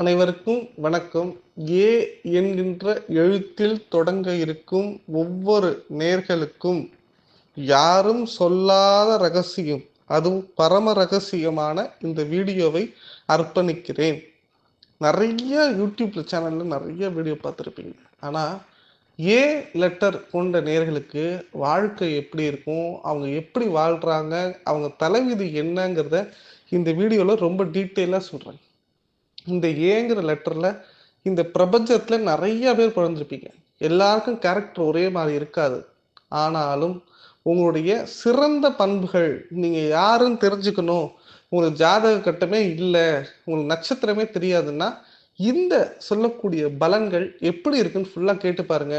அனைவருக்கும் வணக்கம். ஏ என்கின்ற எழுத்தில் தொடங்க இருக்கும் ஒவ்வொரு நேர்களுக்கும் யாரும் சொல்லாத ரகசியம் அதுவும் பரம ரகசியமான இந்த வீடியோவை அர்ப்பணிக்கிறேன். நிறைய யூடியூப்ல சேனல்ல நிறைய வீடியோ பார்த்துருப்பீங்க. ஆனா ஏ லெட்டர் கொண்ட நேர்களுக்கு வாழ்க்கை எப்படி இருக்கும் அவங்க எப்படி வாழ்றாங்க அவங்க தலைவிதி என்னங்கிறத இந்த வீடியோவில் ரொம்ப டீட்டெயிலாக சொல்கிறாங்க இந்த ஏங்கிற லெட்டர்ல இந்த பிரபஞ்சத்துல நிறைய பேர் பிறந்திருப்பீங்க. எல்லாருக்கும் கேரக்டர் ஒரே மாதிரி இருக்காது. ஆனாலும் உங்களுடைய சிறந்த பண்புகள் நீங்க யாருன்னு தெரிஞ்சுக்கணும். உங்களுக்கு ஜாதக கட்டமே இல்லை உங்களுக்கு நட்சத்திரமே தெரியாதுன்னா இந்த சொல்லக்கூடிய பலன்கள் எப்படி இருக்குன்னு ஃபுல்லாக கேட்டு பாருங்க.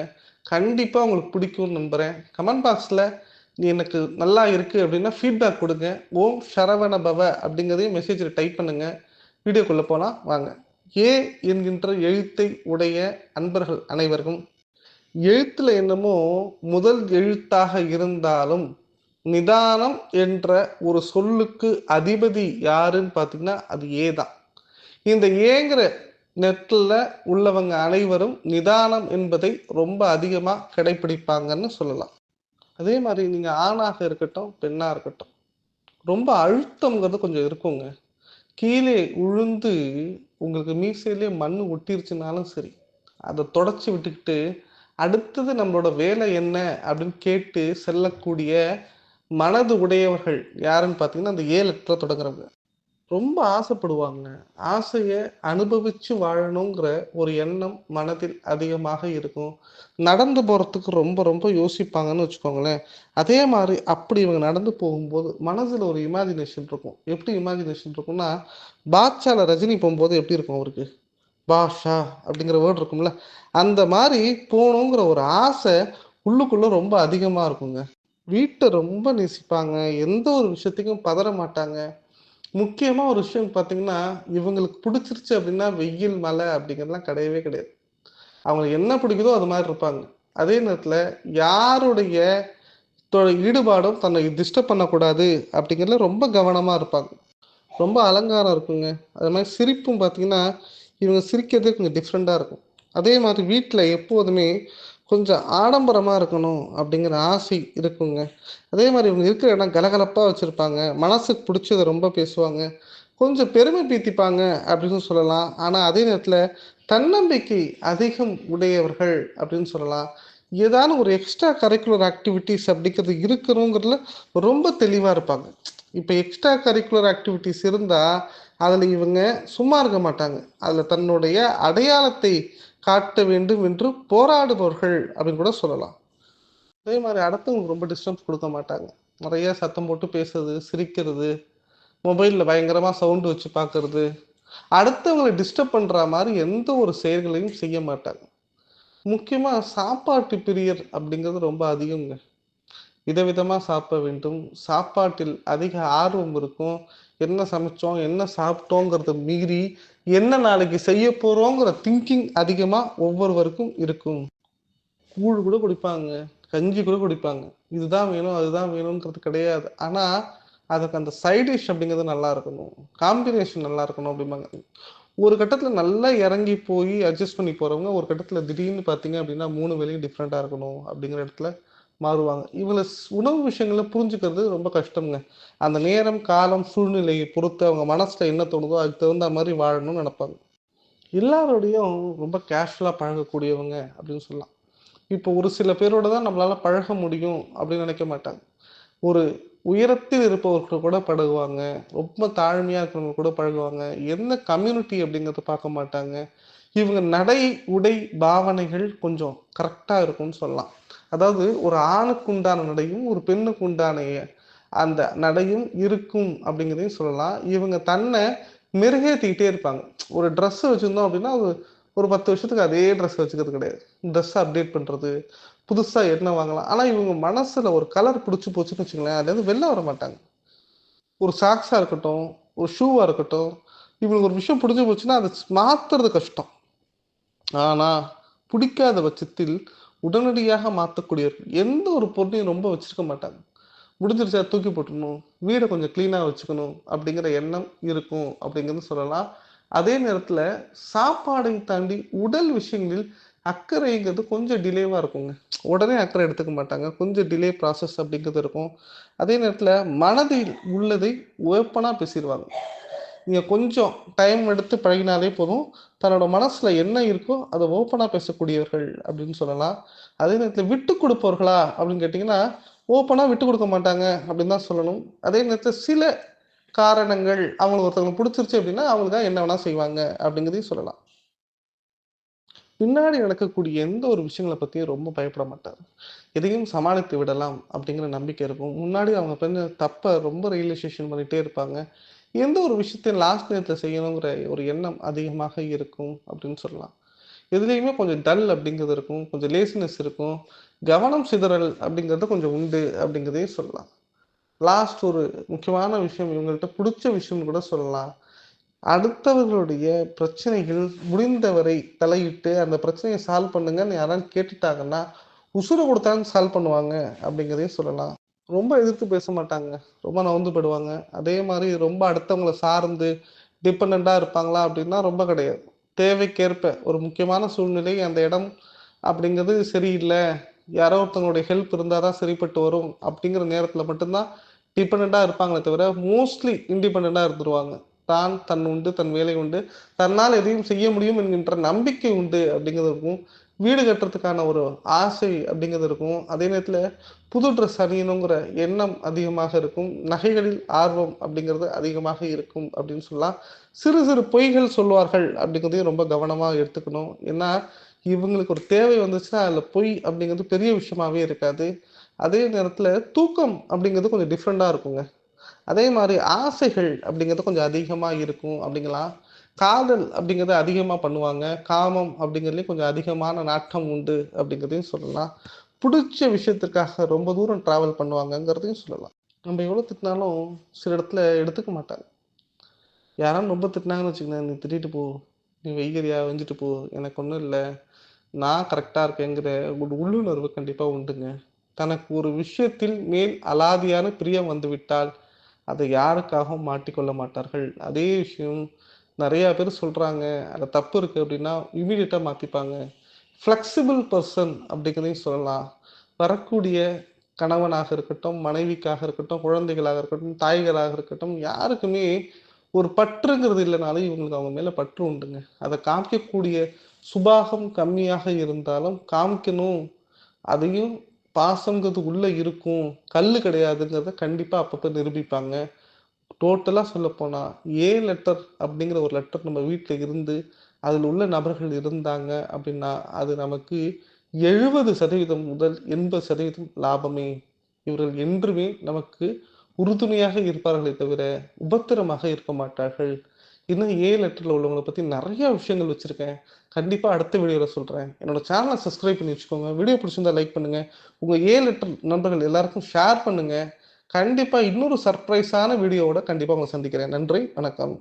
கண்டிப்பாக உங்களுக்கு பிடிக்கும்னு நம்புகிறேன் கமெண்ட் பாக்ஸில் நீ எனக்கு நல்லா இருக்கு அப்படின்னா ஃபீட்பேக் கொடுங்க. ஓம் சரவண பவ அப்படிங்கிறதையும் மெசேஜில் டைப் பண்ணுங்கள் வீடியோக்குள்ளே போகலாம் வாங்க. ஏ என்கின்ற எழுத்தை உடைய அன்பர்கள் அனைவருக்கும் எழுத்தில் என்னமோ முதல் எழுத்தாக இருந்தாலும் நிதானம் என்ற ஒரு சொல்லுக்கு அதிபதி யாருன்னு பார்த்தீங்கன்னா அது ஏ தான். இந்த ஏங்கிற நெட்டில் உள்ளவங்க அனைவரும் நிதானம் என்பதை ரொம்ப அதிகமாக கடைபிடிப்பாங்கன்னு சொல்லலாம். அதே மாதிரி நீங்கள் ஆணாக இருக்கட்டும் பெண்ணாக இருக்கட்டும் ரொம்ப அழுத்தம்ங்கிறது கொஞ்சம் இருக்குங்க. கீழே உழுந்து உங்களுக்கு மீசையிலே மண் ஒட்டிருச்சுனாலும் சரி அதை தொடச்சி விட்டுக்கிட்டு அடுத்தது நம்மளோட வேலை என்ன அப்படின்னு கேட்டு செல்லக்கூடிய மனது உடையவர்கள் யாருன்னு பார்த்தீங்கன்னா அந்த ஏழு லெட்டரை தொடங்குறவங்க. ரொம்ப ஆசைப்படுவாங்க. ஆசையை அனுபவிச்சு வாழணுங்கிற ஒரு எண்ணம் மனதில் அதிகமாக இருக்கும். நடந்து போகிறதுக்கு ரொம்ப ரொம்ப யோசிப்பாங்கன்னு வச்சுக்கோங்களேன். அதே மாதிரி அப்படி இவங்க நடந்து போகும்போது மனதில் ஒரு இமேஜினேஷன் இருக்கும். எப்படி இமேஜினேஷன் இருக்கும்னா பாட்சால ரஜினி போகும்போது எப்படி இருக்கும் அவருக்கு? பாஷா அப்படிங்கிற வேர்டு இருக்கும்ல. அந்த மாதிரி போகணுங்கிற ஒரு ஆசை உள்ளுக்குள்ளே ரொம்ப அதிகமாக இருக்குங்க. வீட்டை ரொம்ப நேசிப்பாங்க. எந்த ஒரு விஷயத்துக்கும் பதற மாட்டாங்க. முக்கியமாக ஒரு விஷயம் பார்த்தீங்கன்னா இவங்களுக்கு பிடிச்சிருச்சு அப்படின்னா வெயில் மழை அப்படிங்கிறதுலாம் கிடையவே கிடையாது. அவங்களுக்கு என்ன பிடிக்குதோ அது மாதிரி இருப்பாங்க. அதே நேரத்தில் யாருடைய ஈடுபாடும் தன்னை டிஸ்டர்ப் பண்ணக்கூடாது அப்படிங்கிறதுல ரொம்ப கவனமாக இருப்பாங்க. ரொம்ப அலங்காரம் இருக்குங்க. அது மாதிரி சிரிப்பும் பார்த்தீங்கன்னா இவங்க சிரிக்கிறதே கொஞ்சம் டிஃப்ரெண்ட்டாக இருக்கும். அதே மாதிரி வீட்டில் எப்போதுமே கொஞ்சம் ஆடம்பரமாக இருக்கணும் அப்படிங்கிற ஆசை இருக்குங்க. அதே மாதிரி இவங்க இருக்கிற இடம் கலகலப்பாக வச்சுருப்பாங்க. மனசுக்கு பிடிச்சதை ரொம்ப பேசுவாங்க. கொஞ்சம் பெருமை பீத்திப்பாங்க அப்படின்னு சொல்லலாம். ஆனால் அதே நேரத்தில் தன்னம்பிக்கை அதிகம் உடையவர்கள் அப்படின்னு சொல்லலாம். ஏதாவது ஒரு எக்ஸ்ட்ரா கரிக்குலர் ஆக்டிவிட்டீஸ் அப்படிங்கிறது இருக்கணுங்கிறதுல ரொம்ப தெளிவாக இருப்பாங்க. இப்போ எக்ஸ்ட்ரா கரிக்குலர் ஆக்டிவிட்டீஸ் இருந்தால் அதில் இவங்க சும்மா இருக்க மாட்டாங்க. அதில் தன்னுடைய அடையாளத்தை காட்ட வேண்டும் என்று போராடுபவர்கள் அப்படின்னு கூட சொல்லலாம். அதே மாதிரி அடுத்தவங்களுக்கு ரொம்ப டிஸ்டர்பன்ஸ் கொடுக்க மாட்டாங்க. நிறைய சத்தம் போட்டு பேசுறது சிரிக்கிறது மொபைலில் பயங்கரமாக சவுண்டு வச்சு பார்க்கறது. அடுத்தவங்களை டிஸ்டர்ப் பண்ணுற மாதிரி எந்த ஒரு செயல்களையும் செய்ய மாட்டாங்க. முக்கியமாக சாப்பாட்டு பிரியர் அப்படிங்கிறது ரொம்ப அதிகங்க. விதவிதமாக சாப்பிட வேண்டும். சாப்பாட்டில் அதிக ஆர்வம் இருக்கும். என்ன சமைச்சோம் என்ன சாப்பிட்டோங்கிறத மீறி என்ன நாளைக்கு செய்ய போகிறோங்கிற திங்கிங் அதிகமாக ஒவ்வொருவருக்கும் இருக்கும். கூழ் கூட குடிப்பாங்க கஞ்சி கூட குடிப்பாங்க. இதுதான் வேணும் அதுதான் வேணுங்கிறது கிடையாது. ஆனால் அதுக்கு அந்த சைட் டிஷ் அப்படிங்கிறது நல்லா இருக்கணும். காம்பினேஷன் நல்லா இருக்கணும் அப்படிம்பாங்க. ஒரு கட்டத்தில் நல்லா இறங்கி போய் அட்ஜஸ்ட் பண்ணி போகிறவங்க ஒரு கட்டத்தில் திடீர்னு பார்த்தீங்க அப்படின்னா மூணு வேலையும் டிஃப்ரெண்ட்டாக இருக்கணும் அப்படிங்கிற இடத்துல மாறுவாங்க. இவங்களை ஸ்- உணவு விஷயங்களை புரிஞ்சுக்கிறது ரொம்ப கஷ்டம்ங்க. அந்த நேரம் காலம் சூழ்நிலையை பொறுத்து அவங்க மனசில் என்ன தோணுதோ அதுக்கு தகுந்த மாதிரி வாழணும்னு நினைப்பாங்க. எல்லாரோடையும் ரொம்ப கேஷுவலாக பழகக்கூடியவங்க அப்படின்னு சொல்லலாம். இப்போ ஒரு சில பேரோட தான் நம்மளால் பழக முடியும் அப்படின்னு நினைக்க மாட்டாங்க. ஒரு உயரத்தில் இருப்பவர்கள் கூட பழகுவாங்க. ரொம்ப தாழ்மையாக இருக்கிறவங்க கூட பழகுவாங்க. என்ன கம்யூனிட்டி அப்படிங்கிறத பார்க்க மாட்டாங்க. இவங்க நடை உடை பாவனைகள் கொஞ்சம் கரெக்டாக இருக்கும்னு சொல்லலாம். அதாவது ஒரு ஆணுக்கு உண்டான நடையும் ஒரு பெண்ணுக்கு உண்டான அந்த நடையும் இருக்கும் அப்படிங்கிறதையும் சொல்லலாம். இவங்க தன்னை மெருகேற்றிக்கிட்டே இருப்பாங்க. ஒரு ட்ரெஸ் வச்சுருந்தோம் அப்படின்னா ஒரு ஒரு பத்து வருஷத்துக்கு அதே ட்ரெஸ் வச்சுக்கிறது கிடையாது. ட்ரெஸ்ஸை அப்டேட் பண்ணுறது புதுசாக என்ன வாங்கலாம். ஆனால் இவங்க மனசில் ஒரு கலர் பிடிச்சி போச்சுன்னு வச்சுங்களேன் அதுலேருந்து வெளில வர மாட்டாங்க. ஒரு சாக்ஸாக இருக்கட்டும் ஒரு ஷூவாக இருக்கட்டும் இவங்களுக்கு ஒரு விஷயம் பிடிச்சி போச்சுன்னா அதை மாற்றுறது கஷ்டம். ஆனால் பிடிக்காத பட்சத்தில் உடனடியாக மாற்றக்கூடியவர்கள் எந்த ஒரு பொருளையும் ரொம்ப வச்சிருக்க மாட்டாங்க. முடிஞ்சிருச்சா தூக்கி போட்டுடணும். வீடை கொஞ்சம் க்ளீனாக வச்சுக்கணும் அப்படிங்கிற எண்ணம் இருக்கும் அப்படிங்கிறது சொல்லலாம். அதே நேரத்தில் சாப்பாடை தாண்டி உடல் விஷயங்களில் அக்கறைங்கிறது கொஞ்சம் டிலேவாக இருக்குங்க. உடனே அக்கறை எடுத்துக்க மாட்டாங்க. கொஞ்சம் டிலே ப்ராசஸ் அப்படிங்கிறது இருக்கும். அதே நேரத்தில் மனதில் உள்ளதை ஓப்பனாக பேசிடுவாங்க. நீங்க கொஞ்சம் டைம் எடுத்து பழகினாலே போதும். தன்னோட மனசுல என்ன இருக்கோ அதை ஓப்பனா பேசக்கூடியவர்கள் அப்படின்னு சொல்லலாம். அதே நேரத்தில் விட்டு கொடுப்பவர்களா அப்படின்னு கேட்டிங்கன்னா ஓப்பனா விட்டு கொடுக்க மாட்டாங்க அப்படின்னு தான் சொல்லணும். அதே நேரத்தில் சில காரணங்கள் அவங்களுக்கு ஒருத்தவங்களுக்கு பிடிச்சிருச்சு அப்படின்னா அவங்களுக்காக என்ன வேணா செய்வாங்க அப்படிங்கிறதையும் சொல்லலாம். பின்னாடி நடக்கக்கூடிய எந்த ஒரு விஷயங்களை பத்தியும் ரொம்ப பயப்பட மாட்டார். எதையும் சமாளித்து விடலாம் அப்படிங்கிற நம்பிக்கை இருக்கும். முன்னாடி அவங்க பண்ண தப்ப ரொம்ப ரியலைசேஷன் பண்ணிட்டே இருப்பாங்க. எந்த ஒரு விஷயத்தையும் லாஸ்ட் நேரத்தில் செய்யணுங்கிற ஒரு எண்ணம் அதிகமாக இருக்கும் அப்படின்னு சொல்லலாம். எதுலேயுமே கொஞ்சம் டல் அப்படிங்கிறது இருக்கும் கொஞ்சம் லேசினஸ் இருக்கும். கவனம் சிதறல் அப்படிங்கிறது கொஞ்சம் உண்டு அப்படிங்கிறதையும் சொல்லலாம். லாஸ்ட் ஒரு முக்கியமான விஷயம் இவங்கள்ட்ட பிடிச்ச விஷயம்னு கூட சொல்லலாம். அடுத்தவர்களுடைய பிரச்சனைகள் முடிந்தவரை தலையிட்டு அந்த பிரச்சனையை சால்வ் பண்ணுங்கன்னு யாராவது கேட்டுட்டாங்கன்னா உசுறு கொடுத்தாலும் சால்வ் பண்ணுவாங்க அப்படிங்கிறதையும் சொல்லலாம். ரொம்ப எதிர்த்து பேச மாட்டாங்க ரொம்ப நவுந்து போயிடுவாங்க. அதே மாதிரி ரொம்ப அடுத்தவங்களை சார்ந்து டிபெண்ட்டாக இருப்பாங்களா அப்படின்னா ரொம்ப கிடையாது. தேவைக்கேற்ப ஒரு முக்கியமான சூழ்நிலை அந்த இடம் அப்படிங்கிறது சரியில்லை. யாரோ ஒருத்தவங்களுடைய ஹெல்ப் இருந்தால் தான் சரிப்பட்டு வரும் அப்படிங்கிற நேரத்தில் மட்டும்தான் டிபெண்ட்டாக இருப்பாங்களே தவிர மோஸ்ட்லி இண்டிபெண்ட்டாக இருந்துருவாங்க. தான் தன் உண்டு தன் வேலை உண்டு. தன்னால் எதையும் செய்ய முடியும் என்கின்ற நம்பிக்கை உண்டு அப்படிங்கிறதுக்கும் வீடு கட்டுறதுக்கான ஒரு ஆசை அப்படிங்கிறது இருக்கும். அதே நேரத்தில் புது ட்ரெஸ் அணியணுங்கிற எண்ணம் அதிகமாக இருக்கும். நகைகளில் ஆர்வம் அப்படிங்கிறது அதிகமாக இருக்கும் அப்படின்னு சொல்லலாம். சிறு சிறு பொய்கள் சொல்வார்கள் அப்படிங்கிறதையும் ரொம்ப கவனமாக எடுத்துக்கணும். ஏன்னா இவங்களுக்கு ஒரு தேவை வந்துச்சுன்னா அதில் பொய் அப்படிங்கிறது பெரிய விஷயமாவே இருக்காது. அதே நேரத்தில் தூக்கம் அப்படிங்கிறது கொஞ்சம் டிஃப்ரெண்ட்டாக இருக்குங்க. அதே மாதிரி ஆசைகள் அப்படிங்கிறது கொஞ்சம் அதிகமாக இருக்கும் அப்படிங்களா காதல் அப்படிங்கிறத அதிகமாக பண்ணுவாங்க. காமம் அப்படிங்கிறதுலேயும் கொஞ்சம் அதிகமான நாட்டம் உண்டு அப்படிங்கிறதையும் சொல்லலாம். பிடிச்ச விஷயத்துக்காக ரொம்ப தூரம் ட்ராவல் பண்ணுவாங்கங்கிறதையும் சொல்லலாம். நம்ம எவ்வளோ திட்டினாலும் சில இடத்துல எடுத்துக்க மாட்டாங்க. யாராலும் ரொம்ப திட்டினாங்கன்னு வச்சுக்கோங்க நீ திட்டிட்டு போ. நீ வெய்கரியா வெஞ்சிட்டு போ. எனக்கு ஒன்றும் இல்லை. நான் கரெக்டாக இருக்கேங்கிற ஒரு உள்ளுணர்வு கண்டிப்பாக உண்டுங்க. தனக்கு ஒரு விஷயத்தில் மேல் அலாதியான பிரியம் வந்துவிட்டால் அதை யாருக்காகவும் மாட்டிக்கொள்ள மாட்டார்கள். அதே விஷயம் நிறையா பேர் சொல்கிறாங்க அதில் தப்பு இருக்குது அப்படின்னா இமீடியட்டாக மாற்றிப்பாங்க ஃப்ளெக்சிபிள் பர்சன் அப்படிங்கிறதையும் சொல்லலாம். வரக்கூடிய கணவனாக இருக்கட்டும் மனைவிக்காக இருக்கட்டும் குழந்தைகளாக இருக்கட்டும் தாய்களாக இருக்கட்டும் யாருக்குமே ஒரு பற்றுங்கிறது இல்லைனாலும் இவங்களுக்கு அவங்க மேலே பற்று உண்டுங்க. அதை காமிக்கக்கூடிய சுபாகம் கம்மியாக இருந்தாலும் காமிக்கணும். அதையும் பாசங்கிறது உள்ளே இருக்கும். கல் கிடையாதுங்கிறத கண்டிப்பாக அப்பப்போ நிரூபிப்பாங்க. டோட்டலாக சொல்லப்போனால் ஏ லெட்டர் அப்படிங்கிற ஒரு லெட்டர் நம்ம வீட்டில் இருந்து அதில் உள்ள நபர்கள் இருந்தாங்க அப்படின்னா அது நமக்கு எழுபது சதவீதம் முதல் எண்பது சதவீதம் லாபமே. இவர்கள் என்றுமே நமக்கு உறுதுணையாக இருப்பார்களே தவிர உபத்திரமாக இருக்க மாட்டார்கள். இன்னும் ஏ லெட்டரில் உள்ளவங்களை பற்றி நிறைய விஷயங்கள் வச்சுருக்கேன். கண்டிப்பாக அடுத்த வீடியோவில் சொல்கிறேன் என்னோட சேனலை சப்ஸ்கிரைப் பண்ணி வச்சுக்கோங்க. வீடியோ பிடிச்சிருந்தா லைக் பண்ணுங்கள் உங்கள் ஏ லெட்டர் நண்பர்கள் எல்லாருக்கும் ஷேர் பண்ணுங்கள் கண்டிப்பாக இன்னொரு சர்ப்ரைஸான வீடியோவோட கண்டிப்பாக உங்களை சந்திக்கிறேன். நன்றி வணக்கம்.